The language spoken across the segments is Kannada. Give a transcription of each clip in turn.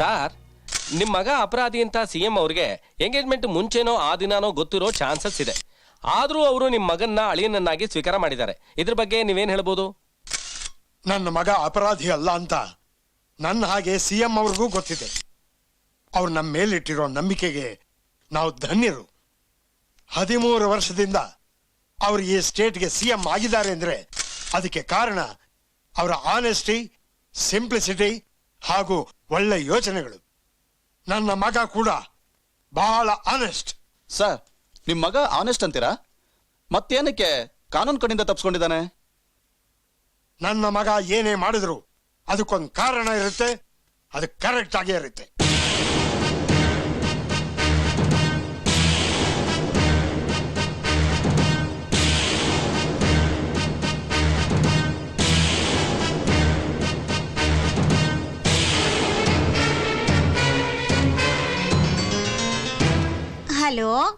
ಸಾರ್ ನಿಮ್ಮ ಮಗ ಅಪರಾಧಿ ಅಂತ ಸಿ ಎಂ ಅವ್ರಿಗೆ ಎಂಗೇಜ್ಮೆಂಟ್ ಮುಂಚೆನೋ ಆ ದಿನಾನೋ ಗೊತ್ತಿರೋ ಚಾನ್ಸಸ್ ಇದೆ. ಆದರೂ ಅವರು ನಿಮ್ಮ ಮಗನ್ನ ಅಳಿಯನನ್ನಾಗಿ ಸ್ವೀಕಾರ ಮಾಡಿದ್ದಾರೆ. ಇದ್ರ ಬಗ್ಗೆ ನೀವೇನ್ ಹೇಳ್ಬೋದು? ನನ್ನ ಮಗ ಅಪರಾಧಿ ಅಲ್ಲ ಅಂತ ನನ್ನ ಹಾಗೆ ಸಿ ಎಂ ಅವ್ರಿಗೂ ಗೊತ್ತಿದೆ. ಅವ್ರು ನಮ್ಮ ಮೇಲಿಟ್ಟಿರೋ ನಂಬಿಕೆಗೆ ನಾವು ಧನ್ಯರು. ಹದಿಮೂರು ವರ್ಷದಿಂದ ಅವರು ಈ ಸ್ಟೇಟ್ಗೆ ಸಿ ಎಂ ಆಗಿದ್ದಾರೆ ಅಂದರೆ ಅದಕ್ಕೆ ಕಾರಣ ಅವರ ಆನೆಸ್ಟಿ ಸಿಂಪ್ಲಿಸಿಟಿ ಹಾಗೂ ಒಳ್ಳೆ ಯೋಚನೆಗಳು. ನನ್ನ ಮಗ ಕೂಡ ಬಹಳ ಆನೆಸ್ಟ್ ಸರ್ ನಿಮ್ ಮಗ ಆನೆಸ್ಟ್ ಅಂತೀರಾ? ಮತ್ತೇನಕ್ಕೆ ಕಾನೂನು ಕಡೆಯಿಂದ ತಪ್ಸ್ಕೊಂಡಿದ್ದಾನೆ? ನನ್ನ ಮಗ ಏನೇ ಮಾಡಿದ್ರು ಅದಕ್ಕೊಂದು ಕಾರಣ ಇರುತ್ತೆ ಅದು ಕರೆಕ್ಟ್ ಆಗೇ ಇರುತ್ತೆ.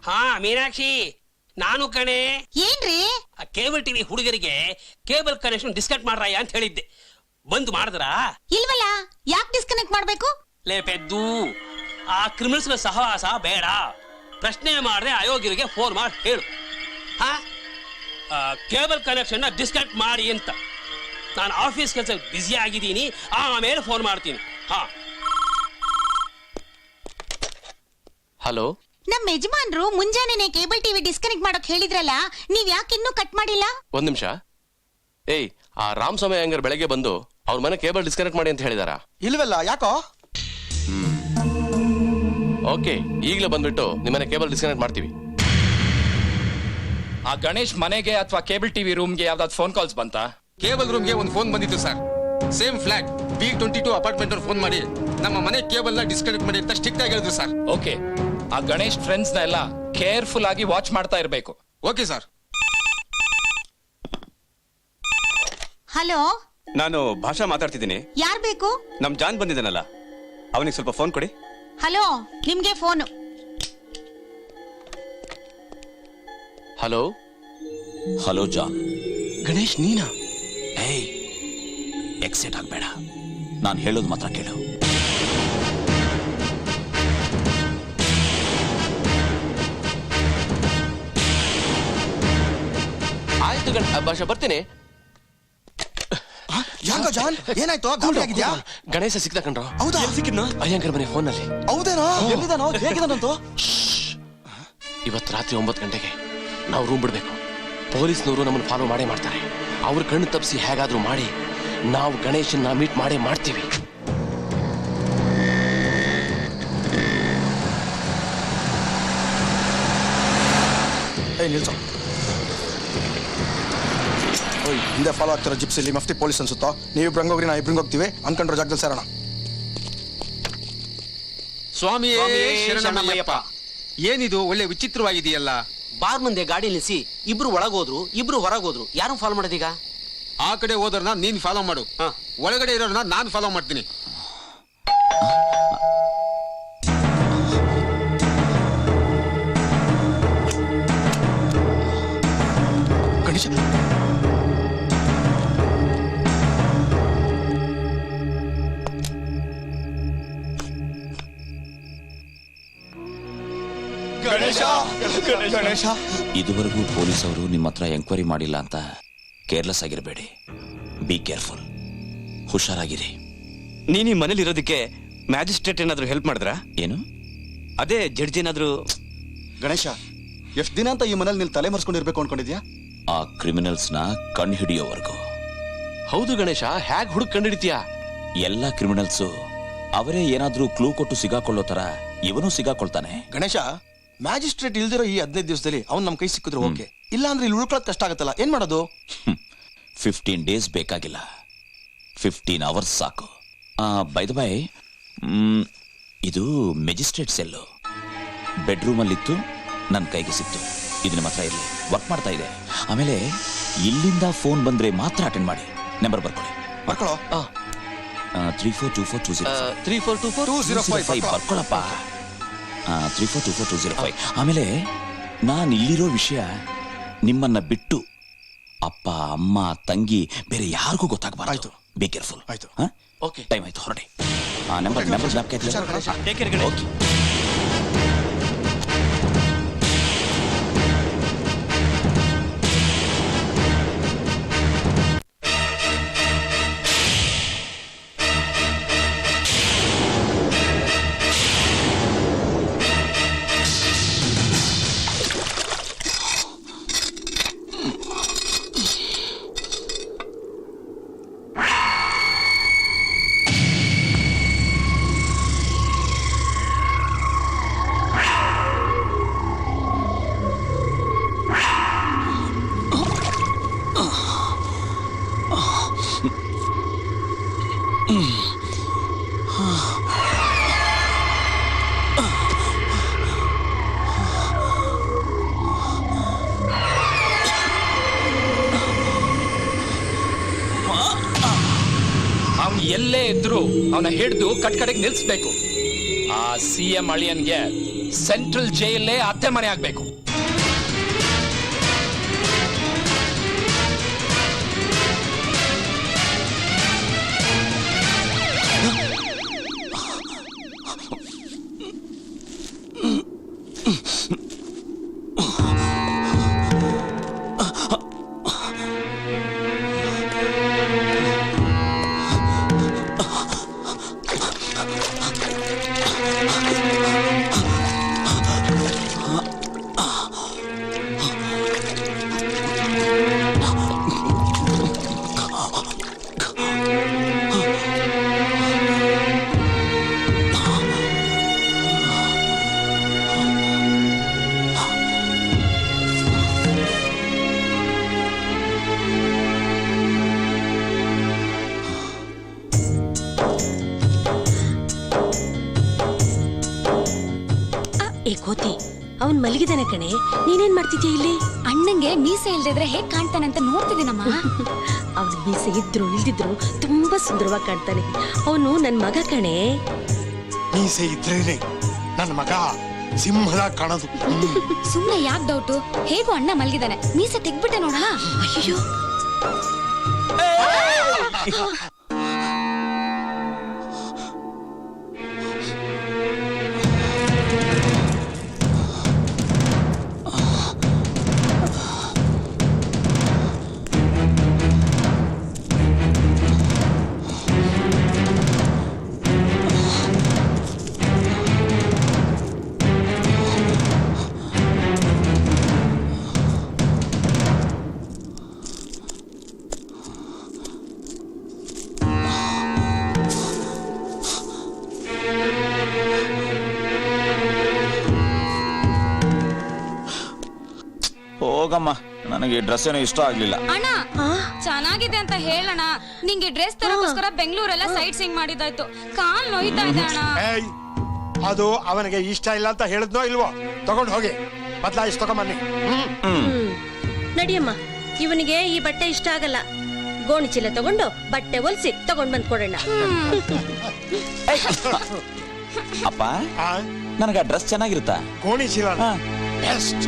ಹಾ ಮೀನಾಕ್ಷಿ. ನಾನು ಕಣೆ. ಏನ್ರಿ? ಆ ಕೇಬಲ್ ಟಿವಿ ಹುಡುಗರಿಗೆ ಕೇಬಲ್ ಕನೆಕ್ಷನ್ ಡಿಸ್ಕನೆಕ್ಟ್ ಮಾಡ್ರಾಯ ಅಂತ ಹೇಳಿದ್ದೆ. ಬಂದ್ ಮಾಡಿದ್ರ? ಇಲ್ವಲ್ಲ ಯಾಕೆ ಡಿಸ್ಕನೆಕ್ಟ್ ಮಾಡ್ಬೇಕು? ಲೇ ಪೆದ್ದು ಆ ಕ್ರಿಮಿನಲ್ಸ್ ಸಹವಾಸ ಬೇಡ. ಪ್ರಶ್ನೆ ಮಾಡ್ರೆ ಅಯೋಗ್ಯರಿಗೆ ಫೋನ್ ಮಾಡಿ ಹೇಳು. ಹಾ ಕೇಬಲ್ ಕನೆಕ್ಷನ್ ಡಿಸ್ಕನೆಕ್ಟ್ ಮಾಡಿ ಅಂತ. ನಾನು ಆಫೀಸ್ ಕೆಲಸ ಬ್ಯುಸಿ ಆಗಿದ್ದೀನಿ ಆಮೇಲೆ ಫೋನ್ ಮಾಡ್ತೀನಿ. ಹಾ. ಹಲೋ ನಮ್ ಯಜಮಾನ್ರು ಮುಂಜಾನೆನೆ ಕೇಬಲ್ ಟಿವಿ ಡಿಸ್ಕನೆಕ್ಟ್ ಮಾಡೋಕ್ ಹೇಳಿದ್ರಲ್ಲ ನೀವ್ ಯಾಕೆ ಇನ್ನೂ ಕಟ್ ಮಾಡಿಲ್ಲ? ಒಂದ್ ನಿಮಿಷ. ಏಯ್ ಆ ರಾಮಸ್ವಾಮಿ ಅಯ್ಯಂಗರ್ ಬೆಳಗ್ಗೆ ಬಂದು ಅವ್ರ ಮನೆ ಕೇಬಲ್ ಡಿಸ್ಕನೆಕ್ಟ್ ಮಾಡಿ ಅಂತ ಹೇಳಿದಾರ? ಇಲ್ವಲ್ಲ ಯಾಕೋ? ಓಕೆ ಈಗಲೇ ಬಂದ್ಬಿಟ್ಟು ನಿಮ್ಮನೆ ಕೇಬಲ್ ಡಿಸ್ಕನೆಕ್ಟ್ ಮಾಡ್ತೀವಿ. ಆ ಗಣೇಶ್ ಮನೆಗೆ ಅಥವಾ ಕೇಬಲ್ ಟಿವಿ ರೂಮ್ಗೆ ಯಾವ್ದಾದ್ರು ಫೋನ್ ಕಾಲ್ಸ್ ಬಂತಾ? ಕೇಬಲ್ ರೂಮ್ಗೆ ಒಂದು ಫೋನ್ ಬಂದಿತ್ತು sir. Same flat B twenty two apartment ಅವ್ರು ಫೋನ್ ಮಾಡಿ. ನಮ್ಮ ಮನೆ ಕೇಬಲ್ನ ಡಿಸ್ಕನೆಕ್ಟ್ ಮಾಡಿ ಅಂತ ಸ್ಟ್ರಿಕ್ಟ್ ಆಗಿ ಹೇಳಿದ್ರು ಸರ್. ಓಕೆ. ಆ ಗಣೇಶ್ ಫ್ರೆಂಡ್ಸ್ನ ಎಲ್ಲ ಕೇರ್ಫುಲ್ ಆಗಿ ವಾಚ್ ಮಾಡ್ತಾ ಇರಬೇಕು. Okay sir. ಹಲೋ? ನಾನು ಭಾಷಾ ಮಾತಾಡ್ತಿದ್ದೀನಿ. ಯಾರ್ ಬೇಕು? ನಮ್ ಜಾನ್ ಬಂದಿದ್ದಾನಲ್ಲ ಅವನಿಗೆ ಸ್ವಲ್ಪ ಫೋನ್ ಕೊಡಿ. ಹಲೋ ನಿಮ್ಗೆ phone hello? Hello John. Ganesh ನೀನಾ? ಏಯ್ ಎಕ್ಸೈಟ್ ಆಗಬೇಡ. ನಾನು ಹೇಳೋದು ಮಾತ್ರ ಕೇಳು. ಆಯ್ತು ಗಂಟೆ ಭಾಷಾ ಬರ್ತೀನಿ. ಯಾಕೋ ಜಾನ್? ಏನಾಯ್ತು? ಗಾಬರಿ ಆಗಿದ್ಯಾ? ಗಣೇಶ ಸಿಕ್ತ ಕಣ್ರು. ಹೌದಾ? ಸಿಕ್ಕಿದ್ನ? ಅಯ್ಯಂಗರ್ ಮನೆ ಫೋನ್ನಲ್ಲಿ ಹೌದೇನೋ ಎಲ್ಲಿದಾನೋ ಹೇಗಿದಾನಂತು ಇವತ್ತು ರಾತ್ರಿ ಒಂಬತ್ತು ಗಂಟೆಗೆ ನಾವು ರೂಮ್ ಬಿಡ್ಬೇಕು. ಪೊಲೀಸ್ನವರು ನಮ್ಮನ್ನು ಫಾಲೋ ಮಾಡೇ ಮಾಡ್ತಾರೆ. ಅವ್ರ ಕಣ್ಣು ತಪ್ಪಿಸಿ ಹೇಗಾದ್ರೂ ಮಾಡಿ ನಾವು ಗಣೇಶನ್ನ ಮೀಟ್ ಮಾಡೇ ಮಾಡ್ತೀವಿ. ಏ ನಿಲ್ಸೋ. ಹಿಂದೆ ಫಾಲೋ ಆಗ್ತಿರೋ ಜಿಪ್ಸಿಲಿ ಮಫ್ತಿ ಪೊಲೀಸ್ ಅನ್ಸುತ್ತೋ? ನೀವು ಹೋಗ್ರಿ ನಾ ಇಬ್ರಿಂಗ್ ಹೋಗ್ತೀವಿ. ಅನ್ಕೊಂಡ್ರೆ ಜಾಗದಲ್ಲಿ ಸೇರೋಣ. ಸ್ವಾಮಿ ಶರಣಮಯ್ಯಪ್ಪ. ಏನಿದು ಒಳ್ಳೆ ವಿಚಿತ್ರವಾಗಿದೆಯಲ್ಲ? ಬಾರ್ ಮುಂದೆ ಗಾಡಿ ನಿಲ್ಲಿಸಿ ಇಬ್ರು ಒಳಗೋದ್ರು ಇಬ್ರು ಹೊರಗೋದ್ರು ಯಾರು ಫಾಲೋ ಮಾಡೋದೀಗ? ಆ ಕಡೆ ಹೋದ್ರನ್ನ ನೀನ್ ಫಾಲೋ ಮಾಡು. ಹಾ. ಒಳಗಡೆ ಇರೋರ್ನ ನಾನು ಫಾಲೋ ಮಾಡ್ತೀನಿ. ಗಣೇಶ ಇದುವರೆಗೂ ಇದುವರೆಗೂ ಪೊಲೀಸವರು ನಿಮ್ಮ ಹತ್ರ ಎಂಕ್ವೈರಿ ಮಾಡಿಲ್ಲ ಅಂತ ಕೇರ್ಲೆಸ್ ಆಗಿರಬೇಡಿ. ಬಿ ಕೇರ್ಫುಲ್ ಹುಷಾರಾಗಿರಿ. ನೀನ್ ಈ ಮನೇಲಿ ಇರೋದಕ್ಕೆ ಮ್ಯಾಜಿಸ್ಟ್ರೇಟ್ ಏನಾದ್ರು ಹೆಲ್ಪ್ ಮಾಡಿದ್ರಾ? ಏನು? ಅದೇ ಜಡ್ಜ್ ಏನಾದ್ರು ಗಣೇಶ ಎಷ್ಟು ದಿನ ಅಂತ ಈ ಮನೇಲಿ ನೀನು ತಲೆ ಮರ್ಸ್ಕೊಂಡಿರ್ಬೇಕು ಅನ್ಕೊಂಡಿದ್ಯಾ? ಆ ಕ್ರಿಮಿನಲ್ಸ್ನ ಕಣ್ ಹಿಡಿಯೋವರೆಗೂ. ಹೌದು ಗಣೇಶ ಹ್ಯಾಗ್ ಹುಡುಕ್ ಕಂಡಿಡ್ತೀಯಾ? ಎಲ್ಲ ಕ್ರಿಮಿನಲ್ಸು ಅವರೇ ಏನಾದ್ರೂ ಕ್ಲೂ ಕೊಟ್ಟು ಸಿಗಾಕೊಳ್ಳೋ ತರ ಇವನು ಸಿಗಾಕೊಳ್ತಾನೆ. ಗಣೇಶ ಮ್ಯಾಜಿಸ್ಟ್ರೇಟ್ ಇಲ್ದಿರೋ ಈ ಹದಿನೈದು ದಿವಸದಲ್ಲಿ ಅವ್ನು ನಮ್ಮ ಕೈ ಸಿಕ್ಕಿದ್ರು ಓಕೆ. ಇಲ್ಲ ಅಂದ್ರೆ ಇಲ್ಲಿ ಉಳ್ಕೊಳ್ಳೋದು ಕಷ್ಟ ಆಗುತ್ತಲ್ಲ. ಏನ್ ಮಾಡೋದು? ಫಿಫ್ಟೀನ್ ಡೇಸ್ ಬೇಕಾಗಿಲ್ಲ. ಫಿಫ್ಟೀನ್ ಅವರ್ಸ್ ಸಾಕು. ಬೈ ದ ಬೈ ಇದು ಮೆಜಿಸ್ಟ್ರೇಟ್ ಸೆಲ್ಲು. ಬೆಡ್ರೂಮಲ್ಲಿತ್ತು ನನ್ನ ಕೈಗೆ ಸಿಕ್ತು. ಇದು ನಿಮ್ಮ ಹತ್ರ ಇರಲಿ. ವರ್ಕ್ ಮಾಡ್ತಾ ಇದೆ. ಆಮೇಲೆ ಇಲ್ಲಿಂದ ಫೋನ್ ಬಂದ್ರೆ ಮಾತ್ರ ಅಟೆಂಡ್ ಮಾಡಿ. ನಂಬರ್ ಬರ್ಕೊಳ್ಳಿ ಬರ್ಕೊಳ್ಳೋ three four two four two zero three four two four two zero five ಬರ್ಕೊಳಪ್ಪ. Three four two four two zero five ಆಮೇಲೆ ನಾನು ಇಲ್ಲಿರೋ ವಿಷಯ ನಿಮ್ಮನ್ನ ಬಿಟ್ಟು ಅಪ್ಪ ಅಮ್ಮ ತಂಗಿ ಬೇರೆ ಯಾರಿಗೂ ಗೊತ್ತಾಗಬಾರ್ದು. ಆಯ್ತು. ಬಿ ಕೇರ್ಫುಲ್ ಆಯ್ತು. ಓಕೆ ಟೈಮ್ ಆಯ್ತು ಹೊರಡಿ. ಆ ನಂಬರ್ ನಂಬರ್ ಜ್ಞಾಪಕ ಇದೆಯಾ? ಓಕೆ ಇದ್ರು ಅವನ ಹಿಡಿದು ಕಟ್ಕಡೆಗೆ ನಿಲ್ಸ್ಬೇಕು. ಆ ಸಿ ಎಂ ಅಳಿಯನ್ಗೆ ಸೆಂಟ್ರಲ್ ಜೈಲೇ ಅತ್ತೆ ಮನೆ ಆಗ್ಬೇಕು. ಏ ಕೋತಿ ಅವನ್ ಮಲಗಿದಾನೆ ಕಣೆ. ನೀನೇನ್ ಮಾಡ್ತಿದ್ಯಾ ಇಲ್ಲಿ? ಅಣ್ಣಂಗೆ ಮೀಸೆ ಇಲ್ದಿದ್ರೆ ಹೇಗ್ ಕಾಣ್ತಾನೆ ಅಂತ ನೋಡ್ತಿದ್ದೀನಮ್ಮ. ಅವ್ನ ಮೀಸೆ ಇದ್ರು ಇಲ್ದಿದ್ರು ತುಂಬಾ ಸುಂದರವಾಗಿ ಕಾಣ್ತಾನೆ. ಅವನು ನನ್ ಮಗ ಕಣೆ. ಮೀಸೆ ಇದ್ರೇನೆ ನನ್ ಮಗ ಸಿಂಹದ ಕಾಣದು. ಸುಮ್ನೆ ಯಾಕ್ ಡೌಟು ಹೇಗೂ ಅಣ್ಣ ಮಲಗಿದಾನೆ. ಮೀಸೆ ತೆಗ್ಬಿಟ್ಟೆ ನೋಡ ಅಯ್ಯೋ ಹೋಗಮ್ಮ ನನಗೆ ಈ ಡ್ರೆಸ್ ಏನೋ ಇಷ್ಟ ಆಗ್ಲಿಲ್ಲ. ಅಣ್ಣ ಚೆನ್ನಾಗಿದೆ ಅಂತ ಹೇಳಣ್ಣ. ನಿಂಗೆ ಡ್ರೆಸ್ ತರಕೋಸ್ಕರ ಬೆಂಗಳೂರೆಲ್ಲ ಸೈಟ್ ಸಿಂಗ್ ಮಾಡಿದಾಯ್ತು ಕಾಲ್ ನೋಯ್ತಾ ಇದೆ ಅಣ್ಣ. ಏಯ್ ಅದು ಅವನಿಗೆ ಇಷ್ಟ ಇಲ್ಲ ಅಂತ ಹೇಳಿದ್ನೋ ಇಲ್ವೋ? ತಗೊಂಡು ಹೋಗಿ. ಬದಲಾಯಿಸಿ ತಗೊಂಬನ್ನಿ. ಹ್ಮ್. ಹ್ಮ್. ನಡಿಯಮ್ಮ ಇವನಿಗೆ ಈ ಬಟ್ಟೆ ಇಷ್ಟ ಆಗಲ್ಲ. ಗೋಣಿ ಚೀಲ ತಗೊಂಡು ಬಟ್ಟೆ ಹೊಲಿಸಿ ತಗೊಂಡ್ ಬಂದ್ ಕೊಡೋಣ. ಅಪ್ಪ ಆ? ನನಗೆ ಆ ಡ್ರೆಸ್ ಚೆನ್ನಾಗಿರುತ್ತಾ? ಕೋಣಿ ಚೀಲ ಹಾ. ಬೆಸ್ಟ್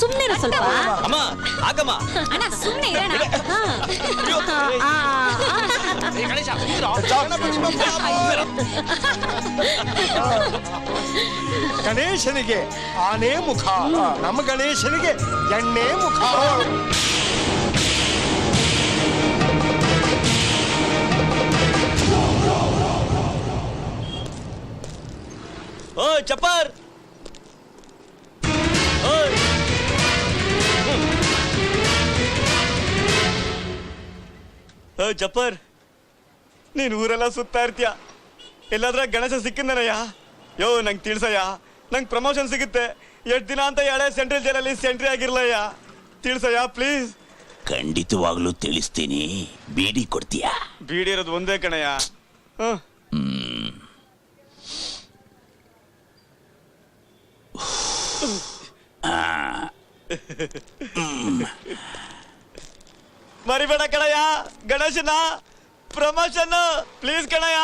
ಸುಮ್ನೆ ಇರು ಸ್ವಲ್ಪ. ಅಮ್ಮ ಆಗಮ್ಮ. ಅಣ್ಣ ಸುಮ್ನೆ ಇರೋಣ ಆ, ಆ, ಗಣೇಶನಿಗೆ ಆನೆ ಮುಖ. ನಮ್ಮ ಗಣೇಶನಿಗೆ ಎಣ್ಣೆ ಮುಖ. ಓ ಚಪ್ಪರ್. ಚಪ್ಪರ್ ನೀನ್ ಊರೆಲ್ಲ ಸುತ್ತಾ ಇರ್ತೀಯ. ಎಲ್ಲಾದ್ರ ಗಣೇಶ ಸಿಕ್ಕಿಂದನಯ್ಯ? ಯೋ ನಂಗೆ ತಿಳ್ಸಯ್ಯ. ನಂಗೆ ಪ್ರಮೋಷನ್ ಸಿಗುತ್ತೆ. ಎಷ್ಟು ದಿನ ಅಂತ ಎಳೆ ಸೆಂಟ್ರಲ್ ಜೈಲಲ್ಲಿ ಸೆಂಟ್ರಿ ಆಗಿರ್ಲಯ್ಯ. ತಿಳ್ಸಯ್ಯ ಪ್ಲೀಸ್ ಖಂಡಿತವಾಗ್ಲೂ ತಿಳಿಸ್ತೀನಿ. ಬೀಡಿ ಕೊಡ್ತೀಯಾ? ಬೀಡಿ ಇರೋದು ಒಂದೇ ಕಣಯ್ಯ. ಹ್ಮ್. ಆ మరి ಬೇಡ ಕಣಯ್ಯ ಗಣೇಶನ ಪ್ರಮೋಷನ್ ಪ್ಲೀಸ್ ಕಣಯ್ಯ